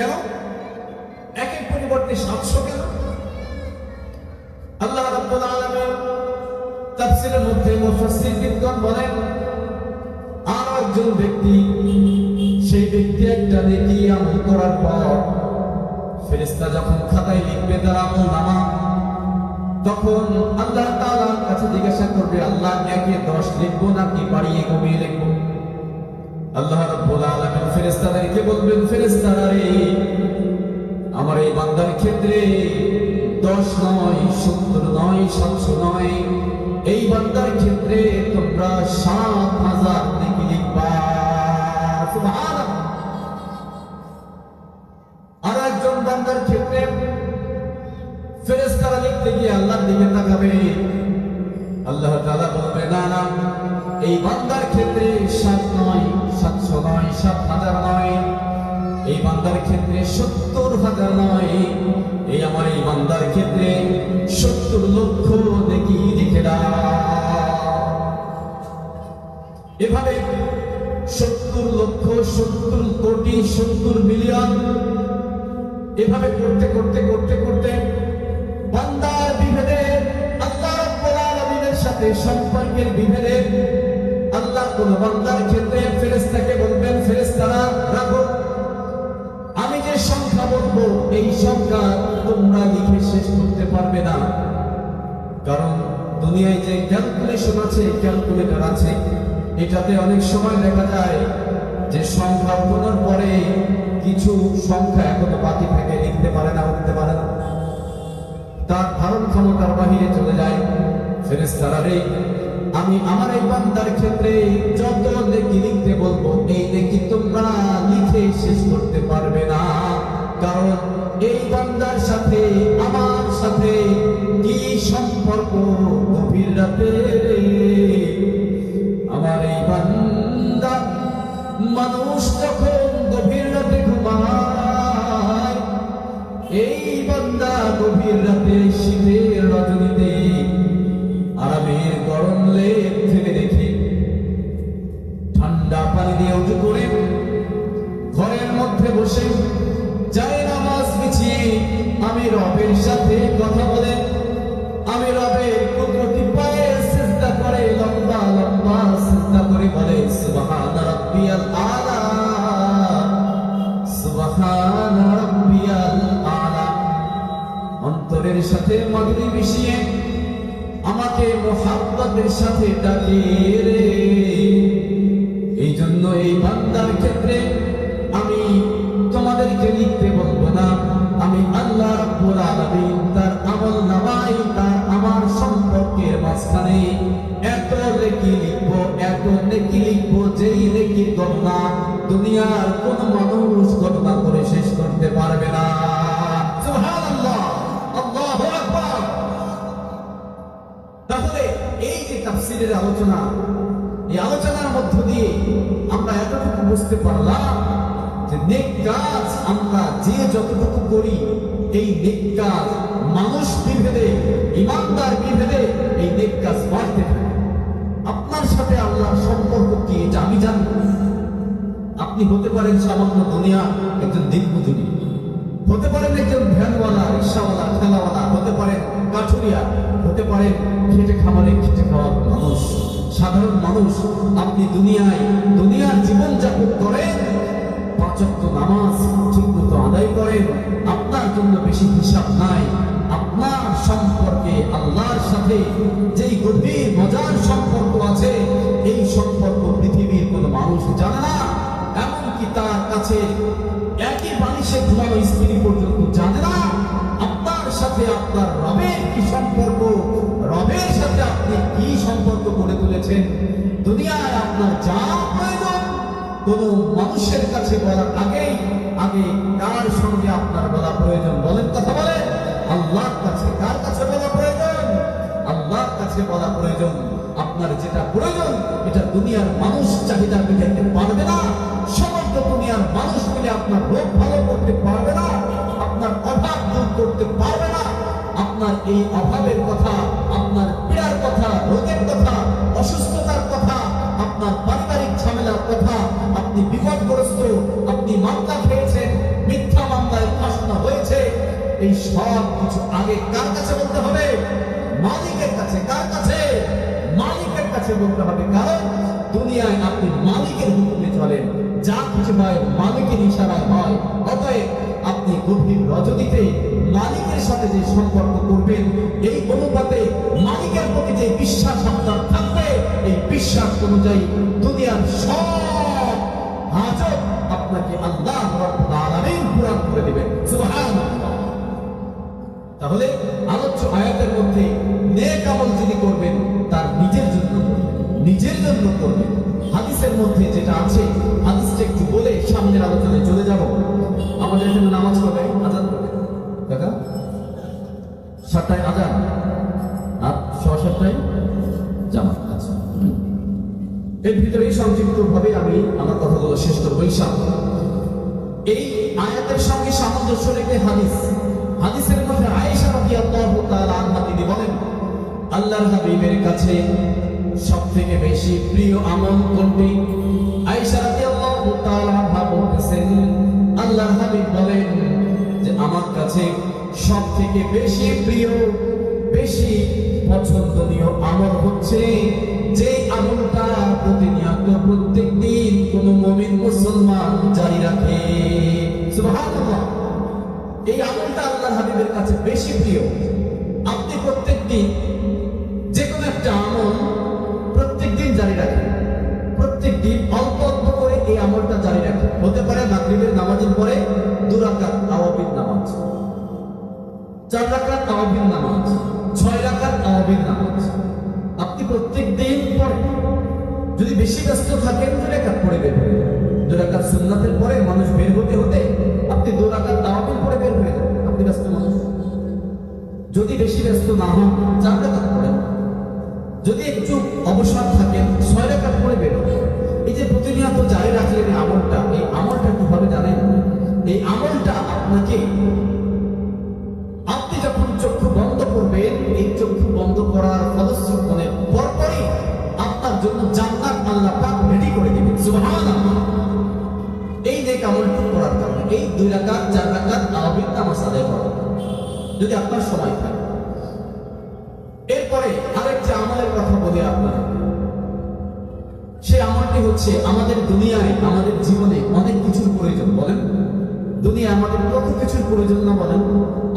কেন একের পরিবর্তে সাতশো কেন? আল্লাহ রাব্বুল আলামিন তাফসীরের মধ্যে মুফাসসিরগণ বলেন, আর একজন ব্যক্তি, সেই ব্যক্তি একটা নেকি আমল করার পর ফেরেশতা যখন খাতায় লিখবে তার আমল নামা, তখন আল্লাহ তাআলার কাছে জিজ্ঞাসা করবে, আল্লাহ একে দশ লিখব নাকি বাড়িয়ে কমিয়ে লিখব? আল্লাহ রাব্বুল ফেরেশতাদেরকে বলবেন ফেরেশতারা রে আমার এই বান্দার ক্ষেত্রে দশ নয়, সত্তর নয়, সাতশো নয়, এই বান্দার ক্ষেত্রে তোমরা সাত হাজার নেকি লিখবা। আর একজন বান্দার ক্ষেত্রে ফেরেশতারা লিখতে গিয়ে আল্লাহর দিকে তাকাবে। আল্লাহ তাআলা বলবে না এই বান্দার ক্ষেত্রে সাত নয় সাতশো নয় সাত হাজার নয়। এই বান্দার ক্ষেত্রে সত্তর হাজার নয়। এই আমার এই বান্দার ক্ষেত্রে সত্তর লক্ষ দেখি দাও। এভাবে সত্তর লক্ষ, সত্তর কোটি, সত্তর মিলিয়ন এভাবে করতে করতে করতে করতে বান্দার বিভেদে, আল্লাহ সাথে সম্পর্কের বিভেদে কোন বান্দার ক্ষেত্রে ফেরেশতাকে বলবেন, ফেরেশতারা, রাখো। আমি যে সংখ্যা বলব, এই সংখ্যা তোমরা লিখে শেষ করতে পারবে না। কারণ দুনিয়ায় যে ক্যালকুলেশন আছে ক্যালকুলেটর আছে, এটাতে অনেক সময় দেখা যায় যে সংখ্যা উঠানোর পরে কিছু সংখ্যা এখনও বাকি থাকে, লিখতে পারে না, উঠতে পারে না। তার ধারণ ক্ষমতার বাহিরে চলে যায়, ফেরেশতারা রে আমি আমার এই বান্দার ক্ষেত্রে যত লিখতে বলব এই অন্তরের সাথে মাধুরী মিশিয়ে আমাকে মোহাব্বতের সাথে ডাকে রে। এই জন্য এই বান্দার ক্ষেত্রে আমি তোমাদেরকে লিখতে বলব না। আমি আল্লাহ তার আমল নামাই, তার আমার সম্পর্কের মাঝখানে এত নেকি লিখব, এত নেকি লিখব, যেই নেকির গণনা দুনিয়ার কোন তাফসিরের আলোচনা। এই আলোচনার মধ্য দিয়ে আমরা এতটুকু বুঝতে পারলাম যে নেক কাজ আমরা যে যতটুকু করি, এই নেক কাজ মানুষ বিভেদে, ইমানদার বিভেদে এই নেক কাজ বাড়তে থাকে। আপনার সাথে আল্লাহর সম্পর্ক কি এটা আমি জানি আপনি হতে পারেন সামান্য দুনিয়া একজন দিনমজুরি। হতে পারেন একজন ভ্যানওয়ালা, রিক্সাওয়ালা, ঠেলাওয়ালা, হতে পারেন কাঠুরিয়া, হতে পারেন খেটে খামারে খেটে খাওয়া মানুষ। সাধারণ মানুষ, আপনি দুনিয়ায়, দুনিয়ার জীবন যাপন করেন নামাজ ঠিকমতো আদায় করেন, আপনার জন্য বেশি হিসাব নাই। আপনার সম্পর্কে, আল্লাহর সাথে যেই গভীর মজার সম্পর্ক আছে, এই সম্পর্ক পৃথিবীর কোনো মানুষ জানে এমনকি তার কাছে? একই বালিশে ঘুমানো স্ত্রী পর্যন্ত। জানে না আপনার সাথে আপনার রবের কি সম্পর্ক? রবের সাথে আপনি কি সম্পর্ক গড়ে তুলেছেন? দুনিয়ায় আপনার যা প্রয়োজন, কোন মানুষের কাছে বলার আগেই, আগে কার সঙ্গে আপনার বলা প্রয়োজন? বলেন কথা বলেন। আল্লাহর কাছে কার কাছে বলা প্রয়োজন? আল্লাহর কাছে বলা প্রয়োজন। আপনার যেটা প্রয়োজন, এটা দুনিয়ার মানুষ চাহিদা মেটাইতে পারবে না। দুনিয়ার মানুষ মিলে আপনার রোগ ভালো করতে পারবে না, আপনার অভাব দূর করতে পারবে না, আপনার এই অভাবের কথা, আপনার পীড়ার কথা, রোগের কথা, অসুস্থতার কথা, আপনার পারিবারিক ঝামেলার কথা, আপনি বিপদগ্রস্ত, আপনি মামলা খেয়েছেন, মিথ্যা মামলায় ফাঁসনা হয়েছে, এই সব কিছু আগে কার কাছে বলতে হবে? মালিকের কাছে। কার কাছে? মালিকের কাছে বলতে হবে। কারণ দুনিয়ায় আপনি মালিকের হুকুমে চলেন। যা কিছু হয় মালিকের ইশারায় হয়। অতএব আপনি গভীর রজনীতে মালিকের সাথে যে সম্পর্ক করবেন, এই অনুপাতে মালিকের প্রতি যে বিশ্বাস আপনার থাকবে, এই বিশ্বাস অনুযায়ী দুনিয়ার সব হাজত আপনাকে আল্লাহ আলামিন পূরণ করে দেবেন। তাহলে আলোচ্য আয়াতের মধ্যে নেক আমল যিনি করবেন, তার নিজের জন্য নিজের জন্য করবেন। হাদিসের মধ্যে যেটা আছে আলোচনায় চলে যাব। আমাদের এখানে নামাজ পড়বে আজান কাকা সাতটায় আজান আর সোয়া সাতটায় জামাত আচ্ছা এর ভিতরেই সংক্ষিপ্ত ভাবে আমি আমার কথাগুলো শেষ করব, ইনশাআল্লাহ। এই আয়াতের সঙ্গে সামঞ্জস্য রেখে হাদিস। হাদিসের মধ্যে আয়েশা রাদিয়াল্লাহু তাআলা আনহা তিনি বলেন, আল্লাহর হাবিবের কাছে সবথেকে বেশি প্রিয় আমল কোনটি আয়েশা রাদিয়াল্লাহু তাআলা আনহা বলতেছেন আল্লাহর হাবিব বলেন যে আমার কাছে সবথেকে বেশি প্রিয়, বেশি পছন্দনীয় আমল হচ্ছে যে আমলটা প্রতিনিয়ত প্রত্যেক দিন কোন মমিন মুসলমান জারি রাখে। এই আমলটা আল্লাহ হাবিবের কাছে বেশি প্রিয়। আপনি প্রত্যেক দিন চার রাকাত তাওয়াবিন নামাজ, ছয় রাকাত তাওয়াবিন নামাজ। আপনি প্রত্যেক দিন পড়েন যদি বেশি ব্যস্ত থাকেন, দু রাকাত পড়ে বের হয়ে। দু রাকাত সুন্নাতের পরে মানুষ বের হতে হতে আপনি দু রাকাত তাওয়াবিন পড়ে বের হয়ে আপনি ব্যস্ত মানুষ। যদি বেশি ব্যস্ত না হন, চার রাকাত পড়েন। যদি একটু অবসর থাকেন, ছয় রাকাত পড়ে বের। এই যে প্রতিনিয়ত জারি রাখলেন আমলটা, এই আমলটা কীভাবে জানেন? এই আমলটা আপনাকে আদায় করার যদি আপনার সময় থাকে। এরপরে আরেকটা আমলের কথা বলি আপনার। সেই আমলটি হচ্ছে আমাদের দুনিয়ায়, আমাদের জীবনে অনেক কিছুর প্রয়োজন, বলেন। দুনিয়া আমাদের কত কিছুর প্রয়োজন না বলেন?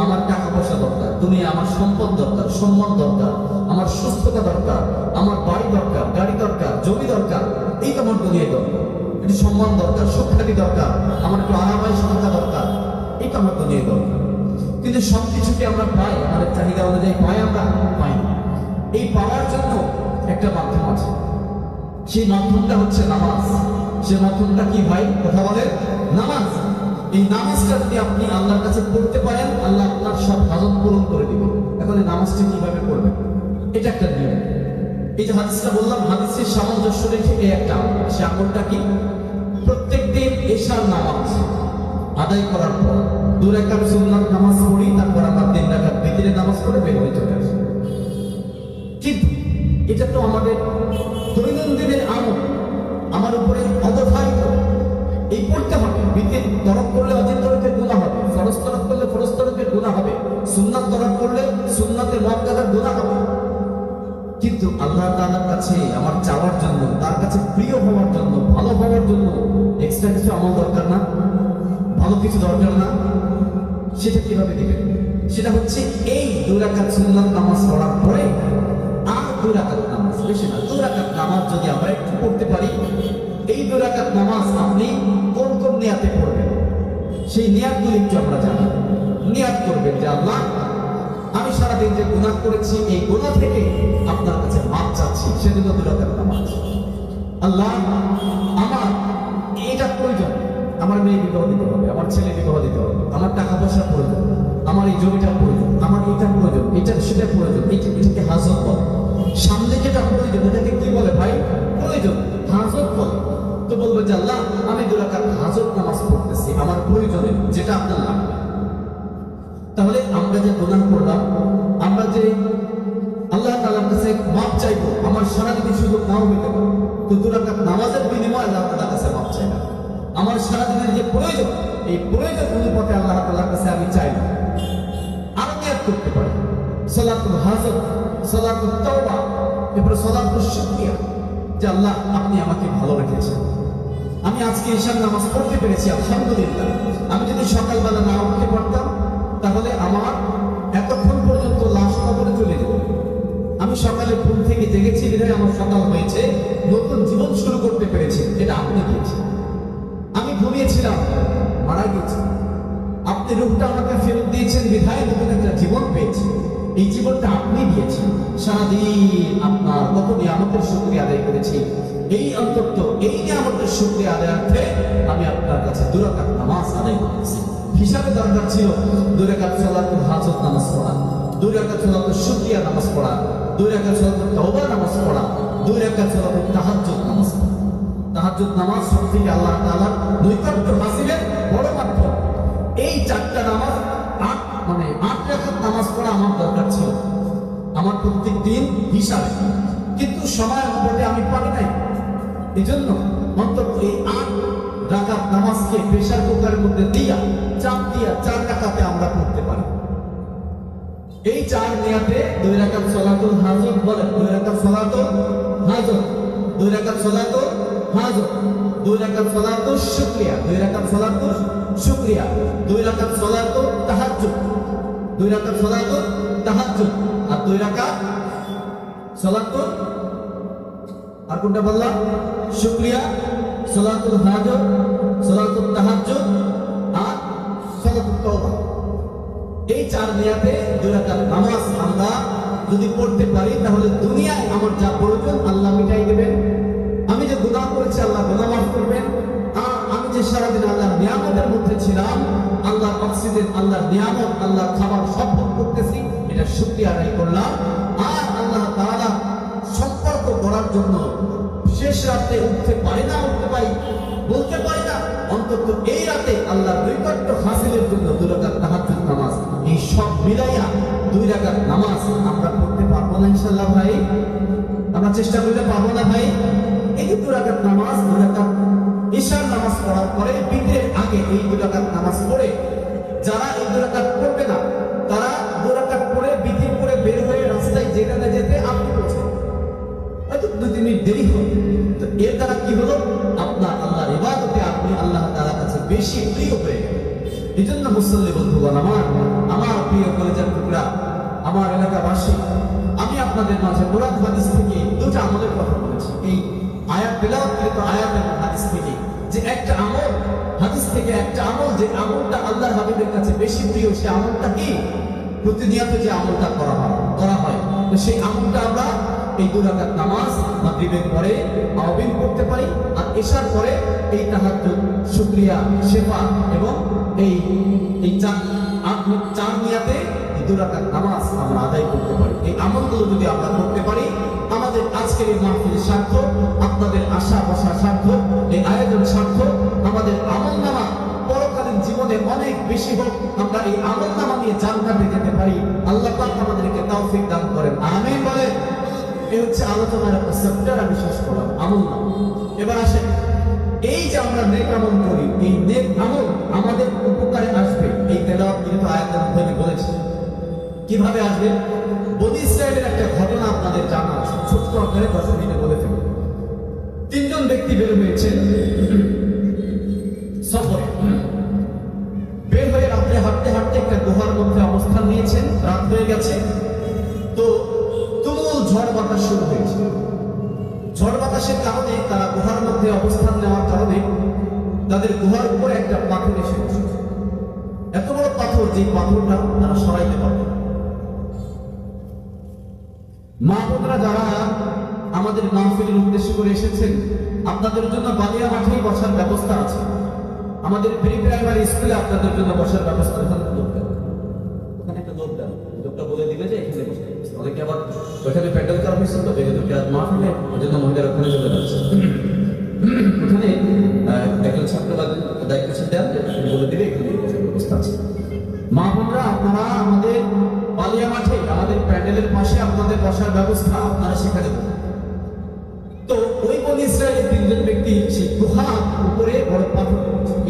আমার টাকা পয়সা দরকার, দুনিয়া আমার সম্পদ দরকার, সম্মান দরকার, আমার সুস্থতা দরকার, আমার বাড়ি দরকার, গাড়ি দরকার, জমি দরকার এই তো আমার দুনিয়ায় দরকার। একটু সম্মান দরকার, সুখ্যাতি দরকার, আমার একটু আরামায় সংখ্যা দরকার তো আমার দুনিয়ায় দরকার। কিন্তু সব কিছুকে আমরা পাই, আমাদের চাহিদা অনুযায়ী পাই আমরা, পাই এই পাওয়ার জন্য একটা মাধ্যম আছে। সেই মাধ্যমটা হচ্ছে নামাজ। সে মাধ্যমটা কি ভাই? কথা বলেন? নামাজ। এই নামাজটা যদি আপনি আল্লাহর কাছে পড়তে পারেন, আল্লাহ আপনার সব হাজত পূরণ করে দিবেন। এখন এই নামাজটা কীভাবে করবেন এটা একটা নিয়ম। এই যে হাদিসটা বললাম, হাদিসের সামঞ্জস্য রেখে এই একটা সে আমলটা কি? প্রত্যেক দিন এশার নামাজ। আদায় করার পর দু রাকাত সুন্নাত নামাজ পড়ি, তারপর আবার তিন রাকাত বিতরে নামাজ পড়ে বের হয়ে চলে আসে কিন্তু এটা তো আমাদের দৈনন্দিনের আমল। আমার উপরে অবধারিত। এই পড়তে হবে। বিতির তরফ করলে অজিত তরফের গুণা হবে, ফরজ তরফ করলে ফরজ তরফের গুণা হবে, সুন্নাত তরফ করলে সুন্নাতের মক্কাদার গুণা হবে। কিন্তু আল্লাহ তাআলার কাছে আমার চাওয়ার জন্য, তার কাছে প্রিয় হওয়ার জন্য, ভালো হওয়ার জন্য এক্সট্রা কিছু আমল দরকার না। ভালো কিছু দরকার না, সেটা কীভাবে দিবেন? সেটা হচ্ছে এই দুরাকাত সুন্নাত নামাজ পড়ার পরে আর দুরাকাত নামাজ, বেশি না, দুরাকাত নামাজ যদি আমরা একটু পড়তে পারি, এই দুরাকাত নামাজ আপনি কোন কোন নিয়াতে পড়বেন? সেই নিয়াতগুলি একটু আমরা জানি। নিয়াত করবেন যে, আল্লাহ, আমি সারাদিন যে গুনাহ করেছি, এই গুনাহ থেকে আপনার কাছে মাপ চাচ্ছি, সেজন্য দুরাকাত নামাজ। আল্লাহ, আমার বিবাহ দিতে হবে, আমার ছেলে বিবাহ দিতে হবে, আমার টাকা পয়সা প্রয়োজন, আমার এই জমিটা প্রয়োজন, আমার এটা প্রয়োজন এটা সেটা প্রয়োজন এটা এটাকে হাজত বলে। সামনে যেটা প্রয়োজন, এটাকে কি বলে ভাই? প্রয়োজন। হাজত বলে। তো বলব যে আল্লাহ, আমি দুরাকাত হাজত নামাজ পড়তেছি, আমার প্রয়োজনে যেটা আপনার লাগবে। তাহলে আমরা যে গুনাহ করলাম, আমরা যে আল্লাহ তাআলার কাছে মাপ চাইব, আমার সারা যদি সুযোগ নাও হইতে পারে তো দুরাকাত নামাজের বিনিময়ে আল্লাহ তাআলার কাছে মাপ চাইলাম আমার সারা দিনের যে প্রয়োজন, এই প্রয়োজন অনুপাতে আল্লাহ তাআলার কাছে আমি চাইব আরও নিয়াত করতে পারি। সালাতুল হাজত সালাতুল তাওবা, এরপরে সালাতুল শুকরিয়া, যে আল্লাহ আপনি আমাকে ভালো রেখেছেন। আমি আজকে ঈশান নামাজ পড়তে পেরেছি, আলহামদুলিল্লাহ। আমি যদি সকালবেলা না উঠতে পারতাম তাহলে আমার এতক্ষণ পর্যন্ত লাশ কবরে চলে যেত। আমি সকালে ঘুম থেকে জেগেছি বিধায় আমার সকাল হয়েছে, নতুন জীবন শুরু করতে পেরেছি, এটা আপনি দিয়েছেন আমি ঘুমিয়েছিলাম মারা গেছি আপনি রূপটা আমাকে ফেরত দিয়েছেন, বিধায় নতুন একটা জীবন পেয়েছি। এই জীবনটা আপনি দিয়েছেন। সারাদিন আপনার কত নিয়ামতের শুক্রিয়া আদায় করেছি। এই অন্তত এই নিয়ামতের শুক্রিয়া আদায়ার্থে আমি আপনার কাছে দুরাকাত নামাজ আদায় করেছি। হিসাবে দরকার ছিল দুরাকাত সালাতুল হাজত নামাজ পড়া দুই রাকাত সালাতুল শুক্রিয়া নামাজ পড়া দুই রাকাত সালাতুল তওবা নামাজ পড়া দুই রাকাত সালাতুল তাহাজ্জুদ নামাজ পড়া তাহাজ্জুদ নামাজ সব থেকে আল্লাহ তাআলার নৈকট্য হাসিলের বড় মাধ্যম। এই চারটা নামাজ আট মানে আট রাকাত নামাজ পড়া আমার দরকার ছিল। আমার প্রত্যেক দিন হিসাবে। কিন্তু সময় অনুপাতে আমি পারি নাই। এই জন্য অন্তত এই আট রাকাত নামাজকে প্রেশার কুকারের মধ্যে দিয়া, চাপ দিয়া চার রাকাতে আমরা পড়তে পারি। এই চার নিয়াতে দুই রাকাত সালাতুল হাজত বলে দুই রাকাত সালাতুল হাজত দুই রাকাত সালাতুল হাজত দুই রাকাত সালাতুল শুকরিয়া, দুই রাকাত সালাতুল শুকরিয়া, দুই রাকাত সালাতুল তাহাজ্জুদ, দুই রাকাত সালাতুল তাহাজ্জুদ, আর দুই রাকাত সালাতুল আর কোনটা বললাম? শুকরিয়া সালাতুল হাজত সালাতুল তাহাজ্জুদ, আর সালাতুল তওবা। এই চার নিয়াতে দুই রাকাত নামাজ আমরা যদি পড়তে পারি, তাহলে দুনিয়ায় আমার যা প্রয়োজন, আল্লাহ মিটাই দেবেন। আমি যে সারাদিন আল্লাহর নিয়ামতের মধ্যে ছিলাম আল্লাহর অক্সিজেন আল্লাহর নিয়ামত করলাম আর আল্লাহ তাআলা সম্পর্ক করার জন্য শেষ রাতে উঠতে পারি না উঠতে পারি বলতে পারি না অন্তত এই রাতে আল্লাহ নৈকট্য হাসিলের জন্য দুই রাকাত তাহাজ্জুদ নামাজ এই সব মিলাইয়া দুই রাকাত নামাজ আমরা পড়তে পারব না ইনশাআল্লাহ ভাই আমরা চেষ্টা করলে পারব না ভাই। এই দুই নামাজ রাকাত ঈশার নামাজ পড়ার পরে বিদের আগে এই রাকাত নামাজ পড়ে। যারা এই রাকাত পড়বে না, তারা রাকাত পড়ে বিধির পরে বের হয়ে রাস্তায় যেতে না যেতে আপনি পৌঁছে হয়তো দুই তিন মিনিট দেরি হবে। তো এর দ্বারা কি হলো? আপনার আল্লাহর ইবাদতে আপনি আল্লাহ তাআলার কাছে বেশি প্রিয় হয়ে এই জন্য মুসল্লি বন্ধুগণ, আমার আমার প্রিয় কলেজের টুকরা, আমার এলাকাবাসী, আমি আপনাদের মাঝে কোরআন হাদিস থেকে দুটো আমলের কথা বলেছি। এই আয়াত তেলাওয়াতকৃত আয়াত এবং হাদিস থেকে। যে একটা আমল, হাদিস থেকে একটা আমল, যে আমলটা আল্লাহর হাবিবের কাছে বেশি প্রিয়, সে আমলটা কি? প্রতিনিয়ত যে আমলটা করা হয় করা হয়। তো সেই আমলটা আমরা এই দুরাকাত নামাজ মাগরিবের পরে আওবিন করতে পারি আর এশার পরে এই তাহাজ্জুদ, শুকরিয়া, শেফা এবং এই এই চার চার নিয়াতে দুরাকাত নামাজ আমরা আদায় করতে পারি। এই আমলগুলো যদি আমরা করতে পারি আমাদের আজকের এই মাহফিল সার্থক আপনাদের আশা বসা সার্থক এই আয়োজন সার্থক আমাদের আমল নামা পরকালীন জীবনে অনেক বেশি হোক, আমরা এই আমল নামা নিয়ে জান্নাতে যেতে পারি। আল্লাহ পাক আমাদেরকে তৌফিক দান করেন। আমিন বলেন। এই হচ্ছে আলোচনার সেপ্টার আমি শেষ করলাম। আমল নামা। এবার আসেন। এই যে আমরা নেক আমল করি, এই নেক আমল আমাদের উপকারে আসবে। এই তেলাওয়াত কিন্তু আয়াতের মধ্যে আমি বলেছি। কীভাবে আসবে? বনি ইসরায়েলের একটা ঘটনা আপনাদের জানা আছে। ছোট্ট আকারে দশ মিনিটে বলে ফেলব তিনজন ব্যক্তি বের হয়েছেন সফরে। বের হয়ে রাত্রে হাঁটতে হাঁটতে একটা গুহার মধ্যে অবস্থান নিয়েছেন। রাত হয়ে গেছে। তো তুমুল ঝড় বাতাস শুরু হয়েছে। ঝড় বাতাসের কারণে তারা গুহার মধ্যে অবস্থান নেওয়ার কারণে তাদের গুহার উপরে একটা পাথর এসে বসেছে। এত বড় পাথর যে পাথরটা তারা সরাইতে পারবে। মা বোনরা যারা আমাদের মাহফিলের উদ্দেশ্য করে এসেছেন, আপনাদের জন্য বালিয়া মাঠেই বসার ব্যবস্থা আছে। আমাদের প্রি প্রাইমারি স্কুলে আপনাদের জন্য বসার ব্যবস্থা আছে। মা আপনারা আমাদের বালিয়া মাঠে আমাদের প্যান্ডেলের পাশে আপনাদের বসার ব্যবস্থা আপনারা সেখানে। তো ওই বন ইসরায়েলের তিনজন ব্যক্তি, সেই গুহা উপরে বড় পাথর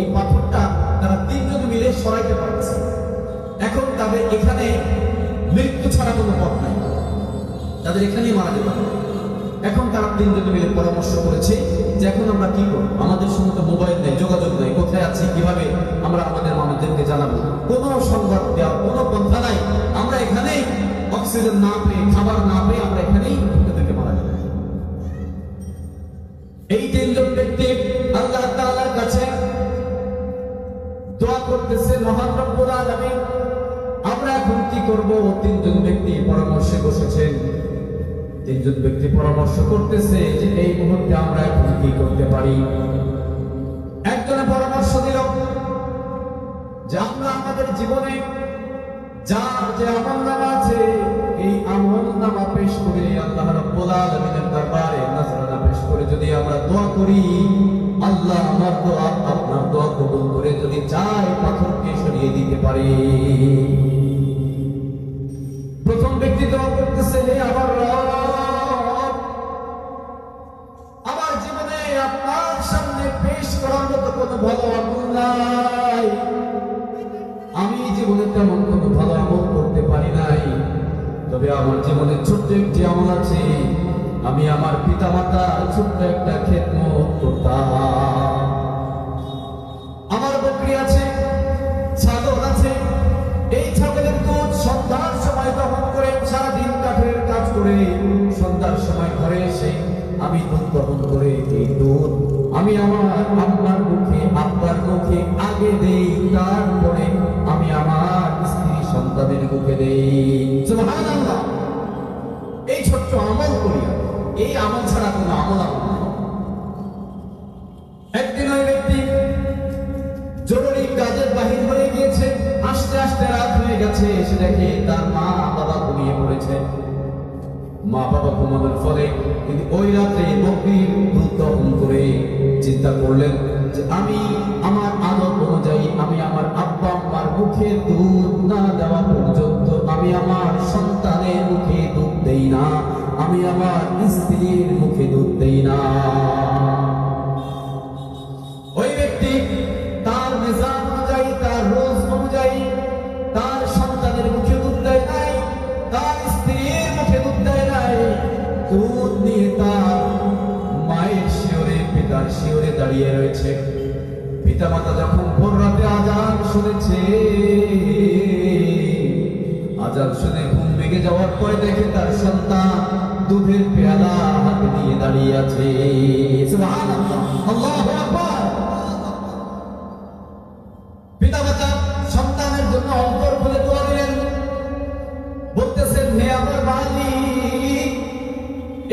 এই পাথরটা তারা তিনজন মিলে সরাইতে পারছে। এখন তাদের এখানে মৃত্যু ছাড়া কোনো পথ নাই। তাদের এখানেই মারা যেতে হবে। এখন তারা তিনজন মিলে পরামর্শ করেছে যে এখন আমরা কি করব? আমাদের সঙ্গে তো মোবাইল নেই, যোগাযোগ নেই। কোথায় আছি? কীভাবে আমরা আমাদের মানুষদেরকে জানাব? কোনো সংবাদ দেওয়ার অক্সিজেন না পেয়ে, খাবার না পেয়ে আমরা এখানেই ভূতেদেরকে মারা যাব এই তিনজন ব্যক্তি আল্লাহ তাআলার কাছে দোয়া করতেছে, মহান রব্বুল আমরা এখন কি করব? তিনজন ব্যক্তি পরামর্শে বসেছেন। তিনজন ব্যক্তি পরামর্শ করতেছে যে এই মুহূর্তে আমরা এখন কি করতে পারি? একজনে পরামর্শ দিল যে আমরা আমাদের জীবনে যার যে আমল নামা আমল পেশ করে আল্লাহ রাব্বুল আলামিনের দরবারে নাজরানা পেশ করে যদি আমরা দোয়া করি, আল্লাহ আমার দোয়া, আপনার দোয়া কবুল করে যদি চায় পাথরকে সরিয়ে দিতে পারে। প্রথম ব্যক্তি দোয়া করতেছে আমার জীবনে ছোট্ট একটি আমল আছে। আমি আমার পিতা মাতা ছোট্ট একটা খেদমত করতাম। আমার বকরি আছে, ছাগল আছে। এই ছাগলের দুধ সন্ধ্যার সময় দহন করে সারাদিন কাঠের কাজ করে সন্ধ্যার সময় ঘরে এসে আমি দুধ দহন করে এই দুধ। আমি আমার মুখে মুখে আগে দেই, তারপরে আমি আমার স্ত্রী সন্তানের মুখে দেই। সুবহানাল্লাহ। এই ছোট্ট আমল করি এই আমল ছাড়া কোনো আমল আমার একদিন ওই ব্যক্তি জরুরি কাজের বাহির হয়ে গিয়েছে, আস্তে আস্তে রাত হয়ে গেছে, এসে দেখে তার মা বাবা ঘুমিয়ে পড়েছে। মা বাবা ঘুমানোর ফলে কিন্তু ওই রাতে বকরির দহন করে চিন্তা করলেন যে আমি আমার আদত অনুযায়ী আমি আমার আব্বা আম্মার মুখে দুধ না দেওয়া পর্যন্ত আমি আমার সন্তানের মুখে দুধ দেই না, আমি আমার স্ত্রীর মুখে দুধ দেই না। ওই ব্যক্তি তার নিজাম অনুযায়ী, তার রোজ অনুযায়ী তার সন্তানের মুখে দুধ দেয় নাই, তার স্ত্রীর মুখে দুধ দেয় নাই। দুধ নিয়ে তার মায়ের শিওরে পিতার শিওরে দাঁড়িয়ে রয়েছে। পিতা মাতা যখন ভোর রাতে আজান শুনেছে শুনে ঘুম ভেঙে যাওয়ার পরে দেখে তার সন্তান দুধের পেয়ালা হাতে নিয়ে দাঁড়িয়ে আছে। আমার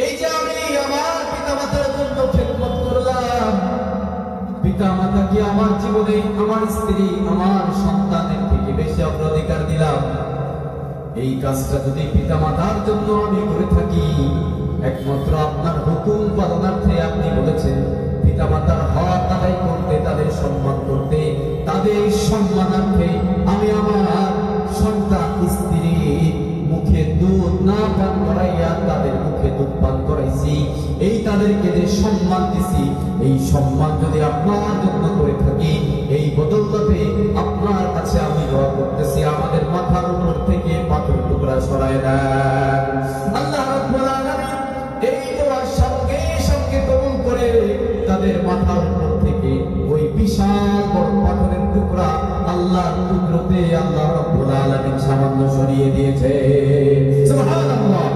এই যে আমি আমার জন্য খেদমত করলাম, পিতামাতা কি আমার জীবনে আমার স্ত্রী, আমার সন্তানের থেকে বেশি অগ্রাধিকার দিলাম এই কাজটা যদি পিতামাতার জন্য আমি করে থাকি, একমাত্র আপনার হুকুম পালনার্থে আপনি বলেছেন, পিতামাতার হক আদায় করতে, তাদের সম্মান করতে, তাদের সম্মানার্থে আমি আমার সন্তান, স্ত্রী মুখে দুধ না পান করাইয়া তাদের মুখে দুধ পান করাইছি, এই তাদেরকে যে সম্মান দিছি, এই সম্মান যদি আপনার জন্য করে থাকি, এই বদলতে সরায় দেন আল্লাহ রাব্বুল আলামিন এই দোয়া সঙ্গে সঙ্গে কবুল করে তাদের মাথার উপর থেকে ওই বিশাল বড় পাথরের টুকরা আল্লাহর টুকরোতে আল্লাহ রাব্বুল আলামিন সামান্য সরিয়ে দিয়েছে। সুবহানাল্লাহ।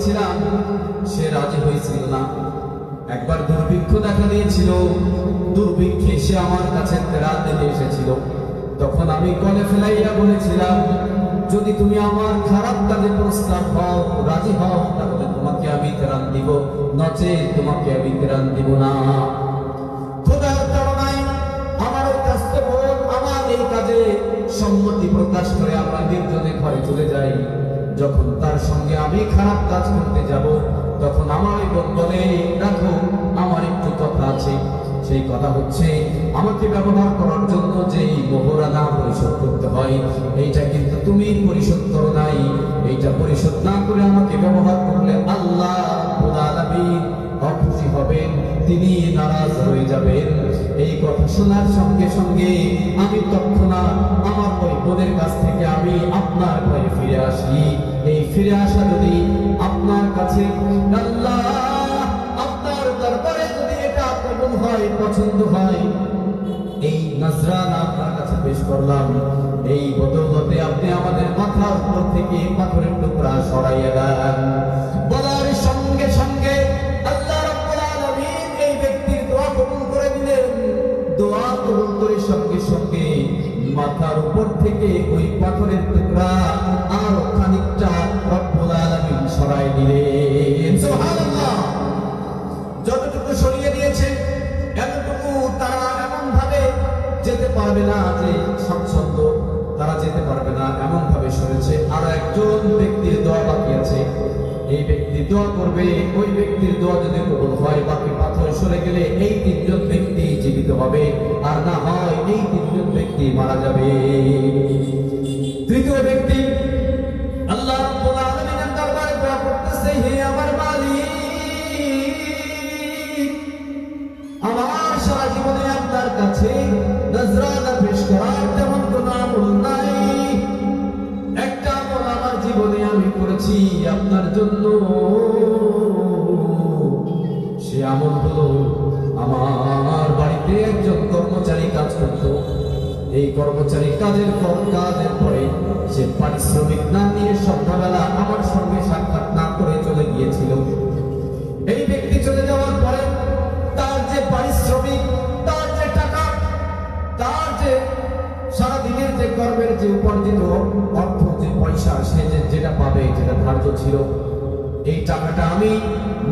দিয়েছিলাম সে রাজি হয়েছিল না। একবার দুর্ভিক্ষ দেখা দিয়েছিল, দুর্ভিক্ষে সে আমার কাছে রাত দিতে এসেছিল। তখন আমি কলে ফেলাইয়া বলেছিলাম, যদি তুমি আমার খারাপ কাজে প্রস্তাব হও রাজি হও, তাহলে তোমাকে আমি তেরান দিব। নচে তোমাকে আমি তেরান দিব না। কাজে সম্মতি প্রকাশ করে আমরা নির্জনে ঘরে চলে যাই। যখন তার সঙ্গে আমি খারাপ কাজ করতে যাব, তখন আমার বলে রাখো, আমার একটু কথা আছে। সেই কথা হচ্ছে, আমাকে ব্যবহার করার জন্য যে মোহরানা পরিশোধ করতে হয়, এইটা কিন্তু তুমি পরিশোধ করো নাই। এইটা পরিশোধ না করে আমাকে ব্যবহার করলে আল্লাহ অখুশি হবেন, তিনি নারাজ হয়ে যাবেন। এই কথা শোনার সঙ্গে সঙ্গে আমি তৎক্ষণাৎ আমার ওই বোনের কাছ থেকে আমি আপনার ঘরে ফিরে আসি। এই ফিরে আসা যদি আপনার কাছে আল্লাহ, আপনার দরবারে যদি এটা কবুল হয়, পছন্দ হয়, এই নজরানা আপনার কাছে পেশ করলাম। এই বদৌলতে আপনি আমাদের মাথার উপর থেকে পাথরের টুকরা সরাইয়া দেন। বলার সঙ্গে সঙ্গে আল্লাহ রাব্বুল আলামিন এই ব্যক্তির দোয়া কবুল করে দিলেন। দোয়া কবুল করে সঙ্গে সঙ্গে মাথার উপর থেকে ওই পাথরের টুকরা আর খানিকটা যতটুকু সরিয়ে দিয়েছে, এতটুকু তারা এমন ভাবে যেতে পারবে না যে স্বচ্ছন্দ তারা যেতে পারবে না এমন ভাবে সরেছে। আর একজন ব্যক্তির দোয়া বাকি আছে। এই ব্যক্তি দোয়া করবে, ওই ব্যক্তির দোয়া যদি কবুল হয়, বাকি পাথর সরে গেলে এই তিনজন ব্যক্তি জীবিত হবে। আর না হয় এই তিনজন ব্যক্তি মারা যাবে। তৃতীয় ব্যক্তি আপনার জন্য। সে আমল হলো, আমার বাড়িতে একজন কর্মচারী কাজ করত। এই কর্মচারী কাজের পর, কাজের পরে সে পারিশ্রমিক না নিয়ে সন্ধ্যাবেলা আমার সঙ্গে সাক্ষাৎ না করে চলে গিয়েছিল। এই ব্যক্তি চলে যাওয়ার পরে তার যে পারিশ্রমিক, তার যে টাকা, তার যে সারাদিনের যে কর্মের যে উপার্জিত অর্থ, যে পয়সা, সে যে যেটা পাবে, যেটা ধার্য ছিল, এই টাকাটা আমি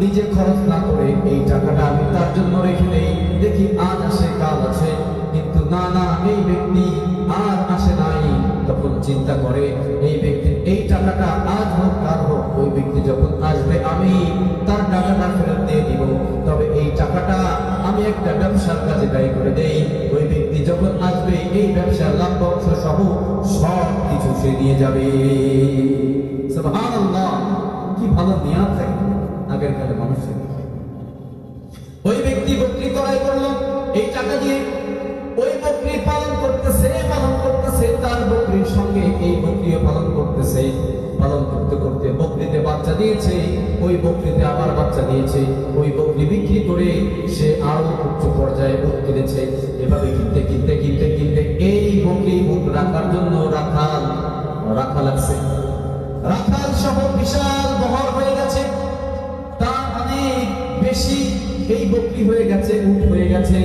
নিজে খরচ না করে এই টাকাটা আমি তার জন্য রেখে দেই। দেখি আজ আসে, কাল আসে, কিন্তু না না, এই ব্যক্তি আর আসে নাই। তখন চিন্তা করে, এই ব্যক্তি, এই টাকাটা আজ হোক, কাল হোক, ওই ব্যক্তি যখন আসবে, আমি তার টাকাটা ফেরত দিয়ে দিব। তবে এই টাকাটা আমি একটা ব্যবসার কাজে ব্যয় করে দেই। ওই ব্যক্তি যখন আসবে, এই ব্যবসার লাভ অংশ সহ সব কিছু সে নিয়ে যাবে। কি ভালো নিয়াত থাকে আগের কালে মানুষের। ওই ব্যক্তি বকরি ক্রয় করল, এই টাকা দিয়ে ওই বকরি পালন করতেছে পালন করতেছে, তার বকরির সঙ্গে এই বকরিও পালন করতেছে, পালন করতে করতে বকরিতে বাচ্চা দিয়েছে, ওই বকরিতে আবার বাচ্চা দিয়েছে, ওই বকরি বিক্রি করে সে আরও উচ্চ পর্যায়ে বুক কিনেছে। এভাবে কিনতে কিনতে কিনতে কিনতে এই বকরি বুক রাখার জন্য রাখাল রাখা লাগছে রাখাল সহ বিশাল বহর হয়ে গেছে। তার অনেক বেশি এই বকরি হয়ে গেছে, উট হয়ে গেছে।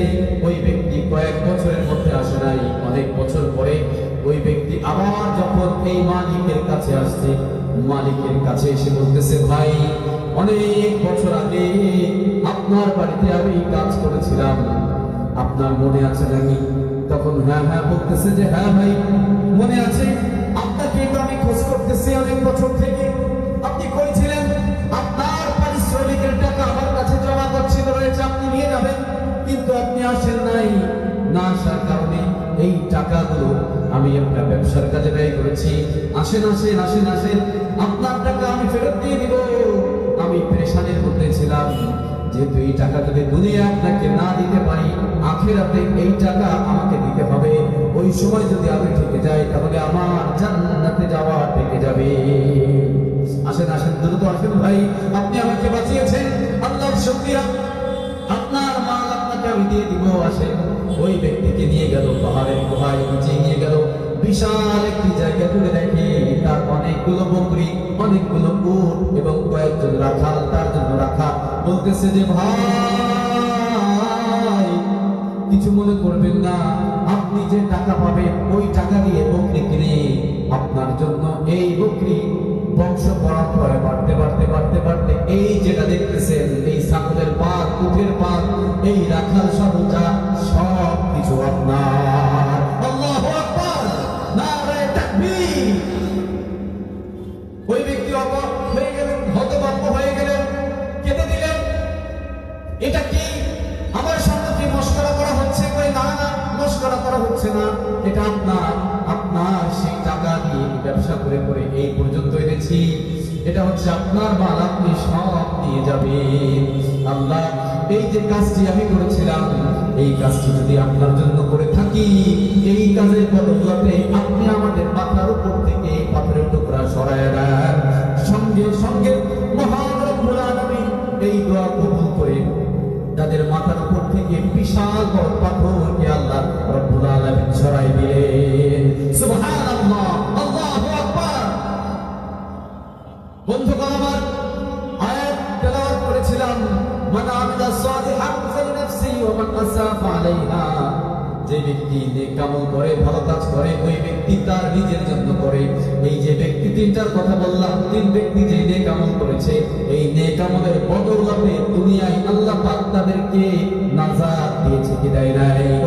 ওই ব্যক্তি কয়েক বছরের মধ্যে আসে নাই, অনেক বছর পরে ওই ব্যক্তি আবার যখন এই মালিকের কাছে আসছে, মালিকের কাছে এসে বলতেছে, ভাই, অনেক বছর আগে আপনার বাড়িতে আমি কাজ করেছিলাম। আপনার মনে আছে নাকি? তখন হ্যাঁ হ্যাঁ বলতেছে যে হ্যাঁ ভাই, মনে আছে? আপনাকে তো আমি খোঁজ করতেছি অনেক বছর থেকে। আপনি আপনার পারিশ্রমিকের টাকা আমার কাছে জমা করছিল, রয়েছে, আপনি নিয়ে যাবেন। কিন্তু আপনি আসেন নাই। না আসার কারণে এই টাকাগুলো আমি একটা ব্যবসার কাজে ব্যয় করেছি। আসেন আসেন আসেন আসেন। আপনার টাকা আমি ফেরত দিয়ে দিব। আমি প্রেশানের যেহেতু এই টাকা যদি দুনিয়া আপনাকে না দিতে পারি, আখেরাতে এই টাকা আমাকে দিতে হবে। ওই সময় যদি আমি থেকে যাই, তাহলে আমার জান্নাতে যাওয়া থেকে যাবে। আসেন আসেন, দ্রুত আসেন ভাই। আপনি আমাকে বাঁচিয়েছেন। আল্লাহর শুকরিয়া। আপনার মাল আপনাকে আমি দিয়ে দিব। আসে ওই ব্যক্তিকে নিয়ে গেল পাহাড়ের গুহায়, নিচে নিয়ে গেল। বিশাল একটি জায়গা করে দেখে, তার অনেকগুলো বকরি, অনেকগুলো উট এবং কয়েকজন রাখাল। বলতেছে যে ভাই, কিছু মনে করবেন না। আপনি যে টাকা পাবেন, ওই টাকা দিয়ে বকরি কিনে আপনার জন্য এই বকরি বংশ পরম্পরায় বাড়তে বাড়তে বাড়তে বাড়তে এই যেটা দেখতেছেন, এই ছাগলের পাত, উঠের পাত, এই রাখাল সবটা সব কিছু আপনার। হচ্ছে আপনার মাল আপনি সব নিয়ে যাবেন। আল্লাহ, এই যে কাজটি আমি করেছিলাম, এই কাজটি যদি আপনার জন্য করে থাকি, এই কাজের বদলাতে আপনি আমাদের মাথার উপর থেকে পাথরের টুকরা সরায় দেন। সঙ্গে সঙ্গে এই দোয়া কবুল করে তাদের মাথার উপর থেকে বিশাল বড় পাথরকে আল্লাহ রব্বুল আলামিন সরাই দিলেন। সুবহানাল্লাহ। যে ব্যক্তি নেক করে, ভালো কাজ করে, ওই ব্যক্তি তার নিজের জন্য করে। এই যে ব্যক্তি তিনটার কথা বললাম, তিন ব্যক্তি যে নে আমল করেছে, এই নেক আমলের বদৌলতে দুনিয়ায় আল্লাহ পাক তাদেরকে নাজাত দিয়েছে কি দেয় নাই